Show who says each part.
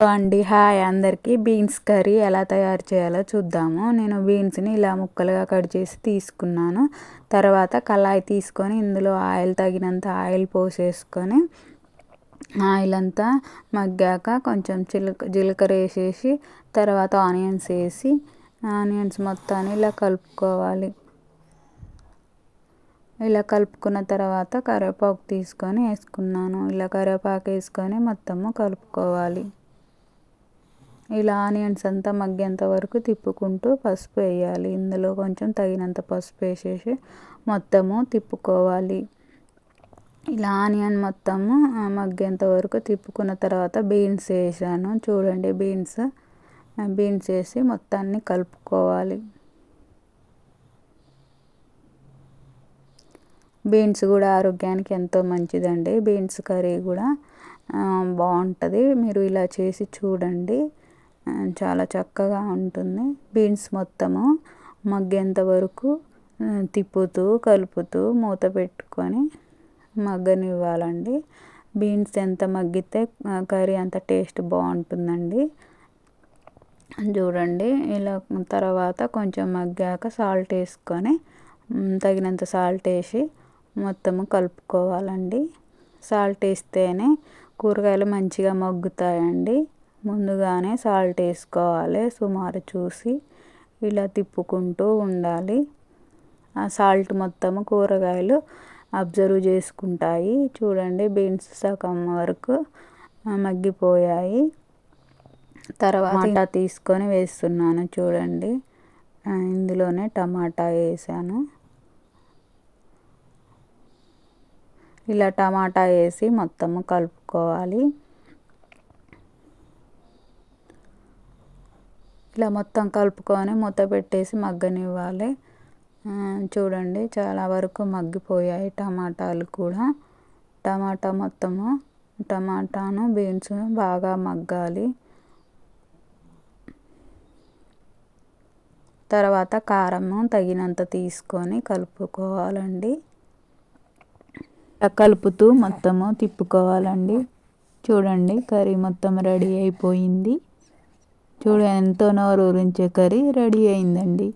Speaker 1: అండి. హాయ్ అందరికీ. Beans curry ఎలా తయారు చేయాలో చూద్దాము. నేను బీన్స్ని ఇలా ముక్కలుగా కట్ చేసి తీసుకున్నాను. తర్వాత కళాయి తీసుకొని ఇందులో ఆయిల్ తగినంత ఆయిల్ పోసేసుకొని ఆయిల్ అంతా మగ్గాక కొంచెం చిలక జీలకర్ర వేసేసి తర్వాత ఆనియన్స్ వేసి ఆనియన్స్ మొత్తాన్ని ఇలా కలుపుకోవాలి. ఇలా కలుపుకున్న తర్వాత కరివేపాకు తీసుకొని వేసుకున్నాను. ఇలా కరివేపాకు వేసుకొని మొత్తము కలుపుకోవాలి. ఇలా ఆనియన్స్ అంతా మగ్గేంత వరకు తిప్పుకుంటూ పసుపు వేయాలి. ఇందులో కొంచెం తగినంత పసుపు వేసేసి మొత్తము తిప్పుకోవాలి. ఇలా ఆనియన్ మొత్తము మగ్గేంత వరకు తిప్పుకున్న తర్వాత బీన్స్ వేసాను. చూడండి బీన్స్ బీన్స్ వేసి మొత్తాన్ని కలుపుకోవాలి. బీన్స్ కూడా ఆరోగ్యానికి ఎంతో మంచిదండి. బీన్స్ కర్రీ కూడా బాగుంటుంది. మీరు ఇలా చేసి చూడండి. చాలా చక్కగా ఉంటుంది. బీన్స్ మొత్తము మగ్గేంత వరకు తిప్పుతూ కలుపుతూ మూత పెట్టుకొని మగ్గనివ్వాలండి. బీన్స్ ఎంత మగ్గితే కర్రీ అంత టేస్ట్ బాగుంటుందండి. చూడండి ఇలా తర్వాత కొంచెం మగ్గాక సాల్ట్ వేసుకొని తగినంత సాల్ట్ వేసి మొత్తము కలుపుకోవాలండి. సాల్ట్ వేస్తేనే కూరగాయలు మంచిగా మగ్గుతాయండి. ముందుగానే సాల్ట్ వేసుకోవాలి. సుమారు చూసి ఇలా తిప్పుకుంటూ ఉండాలి. ఆ సాల్ట్ మొత్తము కూరగాయలు అబ్జర్వ్ చేసుకుంటాయి. చూడండి బీన్స్ సగం వరకు మగ్గిపోయాయి. తర్వాత తీసుకొని వేస్తున్నాను చూడండి. ఇందులోనే టమాటా వేసాను. ఇలా టమాటా వేసి మొత్తము కలుపుకోవాలి. ఇలా మొత్తం కలుపుకొని మూత పెట్టేసి మగ్గనివ్వాలి. చూడండి చాలా వరకు మగ్గిపోయాయి టమాటాలు కూడా. టమాటా మొత్తము టమాటాను బీన్స్ బాగా మగ్గాలి. తర్వాత కారము తగినంత తీసుకొని కలుపుకోవాలండి. కలుపుతూ మొత్తము తిప్పుకోవాలండి. చూడండి కర్రీ మొత్తం రెడీ అయిపోయింది. చూడ ఎంతో నోరు ఊరించే కర్రీ రెడీ అయిందండి.